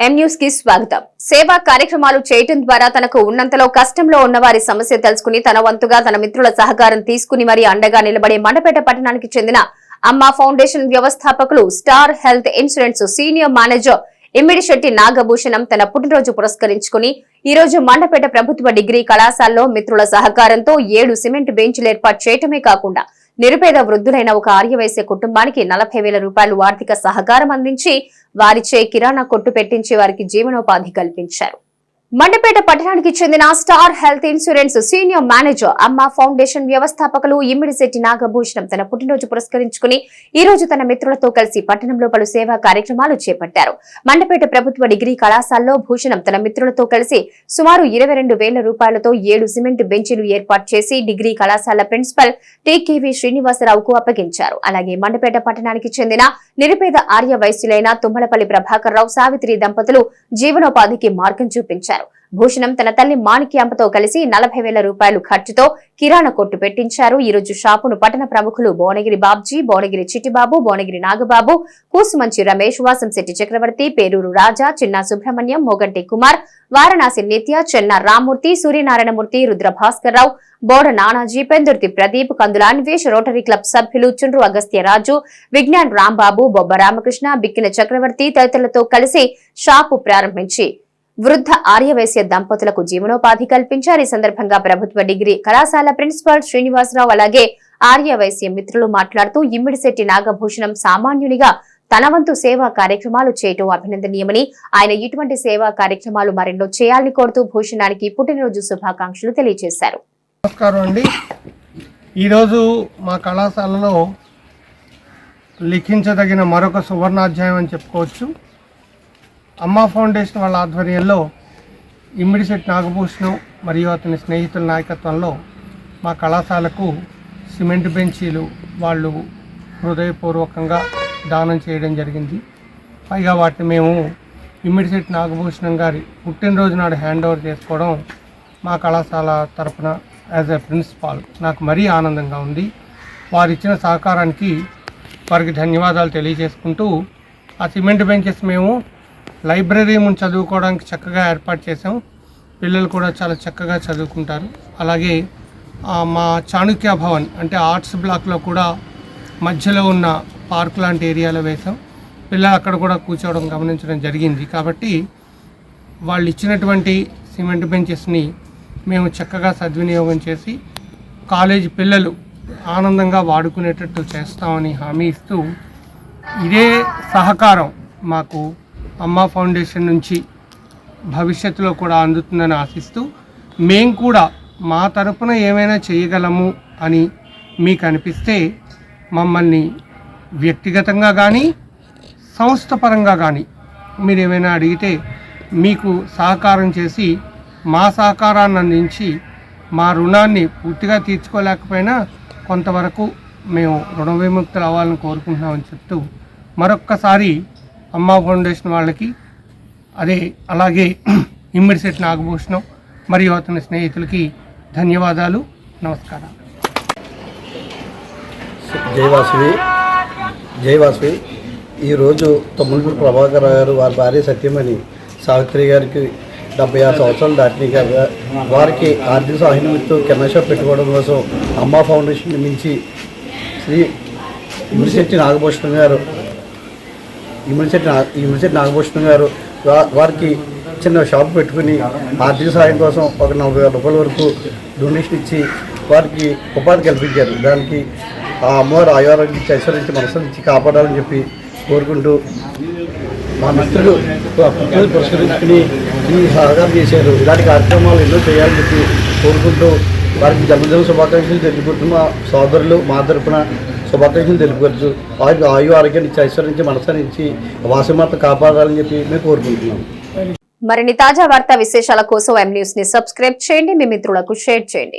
ఎం న్యూస్కి స్వాగతం. సేవా కార్యక్రమాలు చేయటం ద్వారా తనకు ఉన్నంతలో కష్టంలో ఉన్న వారి సమస్య తెలుసుకుని తన వంతుగా తన మిత్రుల సహకారం తీసుకుని మరీ అండగా నిలబడే మండపేట పట్టణానికి చెందిన అమ్మ ఫౌండేషన్ వ్యవస్థాపకులు star health insurance senior manager Immidisetti Nagabhushanam తన పుట్టినరోజు పురస్కరించుకుని ఈ రోజు మండపేట ప్రభుత్వ డిగ్రీ కళాశాలలో మిత్రుల సహకారంతో ఏడు సిమెంట్ బెంచ్లు ఏర్పాటు చేయటమే కాకుండా నిరుపేద వృద్ధులైన ఒక ఆర్యవైశ్య కుటుంబానికి నలభై వేల రూపాయలు ఆర్థిక సహకారం అందించి వారిచే కిరాణా కొట్టు పెట్టించి వారికి జీవనోపాధి కల్పించారు. మండపేట పట్టణానికి చెందిన star health insurance senior manager Amma foundation వ్యవస్థాపకులు ఇమ్మిడిశెట్టి నాగభూషణం తన పుట్టినరోజు పురస్కరించుకుని ఈ రోజు తన మిత్రులతో కలిసి పట్టణంలో పలు సేవా కార్యక్రమాలు చేపట్టారు. మండపేట ప్రభుత్వ డిగ్రీ కళాశాలలో భూషణం తన మిత్రులతో కలిసి సుమారు ఇరవై రెండు వేల రూపాయలతో ఏడు సిమెంట్ బెంచీలు ఏర్పాటు చేసి డిగ్రీ కళాశాల ప్రిన్సిపల్ టికేవి శ్రీనివాసరావుకు అప్పగించారు. అలాగే మండపేట పట్టణానికి చెందిన నిరుపేద ఆర్య వైశ్యులైన తుమ్మలపల్లి ప్రభాకర్ రావు సావిత్రి దంపతులు జీవనోపాధికి మార్గం చూపించారు. భూషణం తన తల్లి మాణిక్యాంపతో కలిసి నలభై వేల రూపాయలు ఖర్చుతో కిరాణా కొట్టు పెట్టించారు. ఈ రోజు షాపును పట్టణ ప్రముఖులు భువనగిరి బాబ్జీ భువనగిరి చిట్టిబాబు భువనగిరి నాగబాబు కూసుమంచి రమేష్ వాసంశెట్టి చక్రవర్తి పేరూరు రాజా చిన్న సుబ్రహ్మణ్యం మోగంటి కుమార్ వారణాసి నిత్య చెన్న రామ్మూర్తి సూర్యనారాయణమూర్తి రుద్ర భాస్కర్ రావు బోడ నానాజీ పెందుర్తి ప్రదీప్ కందుల అన్వేష్ రోటరీ క్లబ్ సభ్యులు చుండ్రు అగస్త్య రాజు విజ్ఞాన్ రాంబాబు బొబ్బ రామకృష్ణ బిక్కిన చక్రవర్తి తదితరులతో కలిసి షాపు ప్రారంభించి వృద్ధ ఆర్యవైశ్య దంపతులకు జీవనోపాధి కల్పించారు. ఈ సందర్భంగా ప్రభుత్వ డిగ్రీ కళాశాల ప్రిన్సిపాల్ శ్రీనివాసరావు అలాగే ఆర్యవైశ్య మిత్రులు మాట్లాడుతూ ఇమ్మిడిశెట్టి నాగభూషణం సామాన్యునిగా తన వంతు సేవా కార్యక్రమాలు చేయటం అభినందనీయమని ఆయన ఇటువంటి సేవా కార్యక్రమాలు మరెన్నో చేయాలని కోరుతూ భూషణానికి పుట్టినరోజు శుభాకాంక్షలు తెలియజేశారు. నమస్కారం అండి. ఈరోజు మా కళాశాలలో లిఖించదగిన మరొక సువర్ణాధ్యాయం అని చెప్పుకోవచ్చు. అమ్మ ఫౌండేషన్ వాళ్ళ ఆధ్వర్యంలో ఇమ్మిడిశెట్టి నాగభూషణం మరియు అతని స్నేహితుల నాయకత్వంలో మా కళాశాలకు సిమెంట్ బెంచీలు వాళ్ళు హృదయపూర్వకంగా దానం చేయడం జరిగింది. పైగా వాటిని మేము ఇమ్మిడిశెట్టి నాగభూషణం గారి పుట్టినరోజు నాడు హ్యాండ్ ఓవర్ చేసుకోవడం మా కళాశాల తరఫున యాజ్ ఎ ప్రిన్సిపాల్ నాకు మరీ ఆనందంగా ఉంది. వారు ఇచ్చిన సహకారానికి వారికి ధన్యవాదాలు తెలియజేసుకుంటూ ఆ సిమెంట్ బెంచెస్ మేము లైబ్రరీ ముందు చదువుకోవడానికి చక్కగా ఏర్పాటు చేసాం పిల్లలు కూడా చాలా చక్కగా చదువుకుంటారు. అలాగే మా చాణుక్య భవన్ అంటే ఆర్ట్స్ బ్లాక్లో కూడా మధ్యలో ఉన్న పార్క్ లాంటి ఏరియాలో వేసాం పిల్లలు అక్కడ కూడా కూర్చోవడం గమనించడం జరిగింది. కాబట్టి వాళ్ళు ఇచ్చినటువంటి సిమెంట్ బెంచెస్ని మేము చక్కగా సద్వినియోగం చేసి కాలేజీ పిల్లలు ఆనందంగా వాడుకునేటట్టు చేస్తామని హామీ ఇస్తూ ఇదే సహకారం మాకు అమ్మ ఫౌండేషన్ నుంచి భవిష్యత్తులో కూడా అందుతుందని ఆశిస్తూ మేము కూడా మా తరపున ఏమైనా చేయగలము అని మీకు అనిపిస్తే మమ్మల్ని వ్యక్తిగతంగా కానీ సంస్థ పరంగా కానీ మీరు ఏమైనా అడిగితే మీకు సహకారం చేసి మా సహకారాన్ని అందించి మా రుణాన్ని పూర్తిగా తీర్చుకోలేకపోయినా కొంతవరకు మేము రుణ విముక్తులు అవ్వాలని కోరుకుంటున్నామని చెప్తూ మరొక్కసారి అమ్మా ఫౌండేషన్ వాళ్ళకి అదే అలాగే ఇమ్మిడిశెట్టి నాగభూషణం మరియు అతని స్నేహితులకి ధన్యవాదాలు. నమస్కారాలు జయవాసువి జయవాసవి ఈరోజు తమ్ముడు ప్రభాకర్ గారు వారి భార్య సత్యమణి సావిత్రి గారికి డెబ్బై ఆరు సంవత్సరాలు దాటినాయి కదా. వారికి ఆర్థిక సహాయం నిమిత్తం షాప్ పెట్టుకోవడం కోసం అమ్మ ఫౌండేషన్ మించి శ్రీ ఇమిడిశెట్టి నాగభూషణం గారు ఇమిడిశెట్టి నా ఇమిడిశెట్టి నాగభూషణం గారు వా- వారికి చిన్న షాప్ పెట్టుకుని ఆర్థిక సహాయం కోసం ఒక నలభై వేల రూపాయల వరకు డొనేషన్ ఇచ్చి వారికి ఉపాధి కల్పించారు. దానికి ఆ అమ్మవారు ఆయురాన్ని ఇచ్చి ఐశ్వర్యించి మనసుని ఇచ్చి కాపాడాలని చెప్పి కోరుకుంటూ మా మిత్రులు పురస్కరించుకుని ఈ సహకారం చేశారు. ఇలాంటి కార్యక్రమాలు ఎన్నో చేయాలని చెప్పి కోరుకుంటూ వారికి జన్మదిన శుభాకాంక్షలు తెలుపుకుంటూ మా సోదరులు మా తరపున శుభాకాంక్షలు తెలుపుకోవచ్చు. వారికి ఆయు ఆరోగ్యాన్ని ఇచ్చి ఐశ్వర్యించి నుంచి ఇచ్చి వాసమాత కాపాడాలని చెప్పి మేము కోరుకుంటున్నాం మరిన్ని తాజా వార్తా విశేషాల కోసం ఎం న్యూస్ని సబ్స్క్రైబ్ చేయండి. మీ మిత్రులకు షేర్ చేయండి.